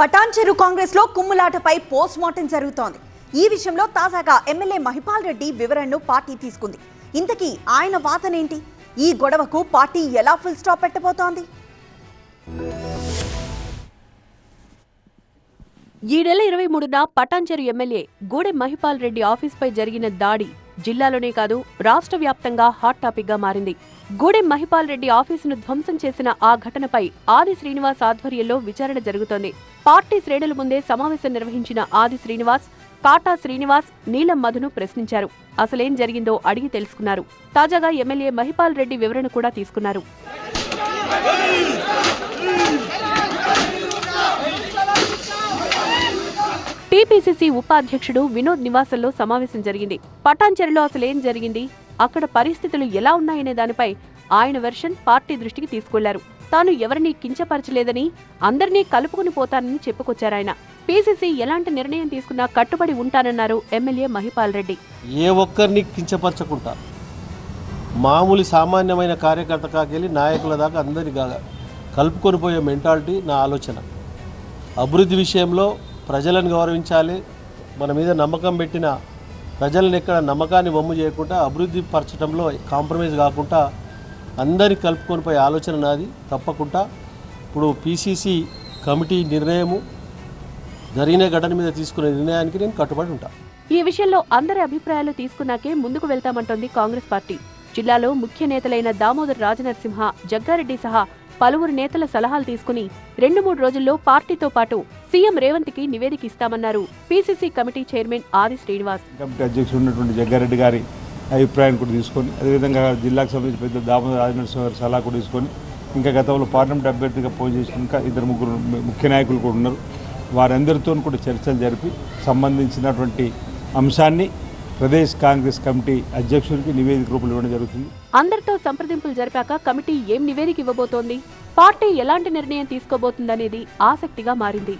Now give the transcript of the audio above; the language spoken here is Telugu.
పటాన్చెరు కాంగ్రెస్లో కుమ్ములాటపై పోస్ట్ మార్టం జరుగుతోంది. ఈ విషయంలో తాజాగా ఎమ్మెల్యే మహిపాల్ రెడ్డి వివరణను పార్టీ తీసుకుంది. ఇంతకీ ఆయన వాదనేంటి? ఈ గొడవకు పార్టీ ఎలా ఫుల్ స్టాప్ పెట్టబోతోంది? ఈ నెల ఇరవై మూడున పటాన్చెరు ఎమ్మెల్యే గూడెం మహిపాల్ రెడ్డి ఆఫీస్పై జరిగిన దాడి జిల్లాలోనే కాదు రాష్ట్ర వ్యాప్తంగా హాట్ టాపిక్గా మారింది. గూడెం మహిపాల్ రెడ్డి ఆఫీసును ధ్వంసం చేసిన ఆ ఘటనపై ఆది శ్రీనివాస్ ఆధ్వర్యంలో విచారణ జరుగుతోంది. పార్టీ శ్రేణుల ముందే సమావేశం నిర్వహించిన ఆది శ్రీనివాస్ కాటా శ్రీనివాస్ నీలం మధును ప్రశ్నించారు. అసలేం జరిగిందో అడిగి తెలుసుకున్నారు. తాజాగా ఎమ్మెల్యే మహిపాల్ రెడ్డి వివరణ కూడా తీసుకున్నారు. టీపీసీసీ ఉపాధ్యక్షుడు వినోద్ నివాసంలో సమావేశం జరిగింది. పటాన్చెరులో అసలేం జరిగింది? అక్కడ పరిస్థితులు ఎలా ఉన్నాయనే దానిపై ఆయన వెర్షన్ పార్టీ దృష్టికి తీసుకెళ్ళారు. తాను ఎవరినీ కించపరచలేదని అందరినీ కలుపుకుని పోతానని చెప్పుకొచ్చారాయన పీసీసీ ఎలాంటి నిర్ణయం తీసుకున్నా కట్టుబడి ఉంటానన్నారు ఎమ్మెల్యే మహిపాల్ రెడ్డి. ఏ ఒక్కరిని కించపరచకుండా మామూలు సామాన్యమైన కార్యకర్త కాకెళ్ళి నాయకుల దాకా అందరి కలుపుకొని పోయే మెంటాలిటీ నా ఆలోచన. అభివృద్ధి విషయంలో ప్రజలను గౌరవించాలి. మన మీద నమ్మకం పెట్టిన ప్రజలను ఎక్కడ నమ్మకాన్ని వమ్ము చేయకుండా అభివృద్ధి పరచడంలో కాంప్రమైజ్ కాకుండా అందరిని కలుపుకొని పోయే ఆలోచన నాది. తప్పకుండా ఇప్పుడు పీసీసీ కమిటీ నిర్ణయము జరిగిన ఘటన మీద తీసుకునే నిర్ణయానికి నేను కట్టుబడి ఉంటాను ఈ విషయంలో అందరి అభిప్రాయాలు తీసుకున్నాకే ముందుకు వెళ్తామంటోంది కాంగ్రెస్ పార్టీ. జిల్లాలో ముఖ్య నేతలైన దామోదర్ రాజనరసింహ జగ్గారెడ్డి సహా పలువురు నేతల సలహాలు తీసుకుని రెండు మూడు రోజుల్లో పార్టీతో పాటు సీఎం రేవంత్కి నివేదిక ఇస్తామన్నారు. పీసీసీ కమిటీ చైర్మన్ ఆది శ్రీనివాస్. కమిటీ అధ్యక్షుడు ఉన్నటువంటి జగ్గారెడ్డి గారి అభిప్రాయం కూడా తీసుకొని అదేవిధంగా జిల్లాకు సంబంధించి పెద్ద దామోదర రాజనరసింహ గారి సలహా కూడా తీసుకొని ఇంకా గతంలో పార్లమెంట్ అభ్యర్థిగా పోటీ చేసిన ఇంకా ఇద్దరు ముగ్గురు ముఖ్య నాయకులు కూడా ఉన్నారు. వారందరితో కూడా చర్చలు జరిపి సంబంధించినటువంటి అంశాన్ని ప్రదేశ్ కాంగ్రెస్ కమిటీ అధ్యక్షుడికి నివేదిక రూపంలో ఇవ్వడం జరుగుతుంది. అందరితో సంప్రదింపులు జరిపాక కమిటీ ఏం నివేదిక ఇవ్వబోతోంది? పార్టీ ఎలాంటి నిర్ణయం తీసుకోబోతుందనేది ఆసక్తిగా మారింది.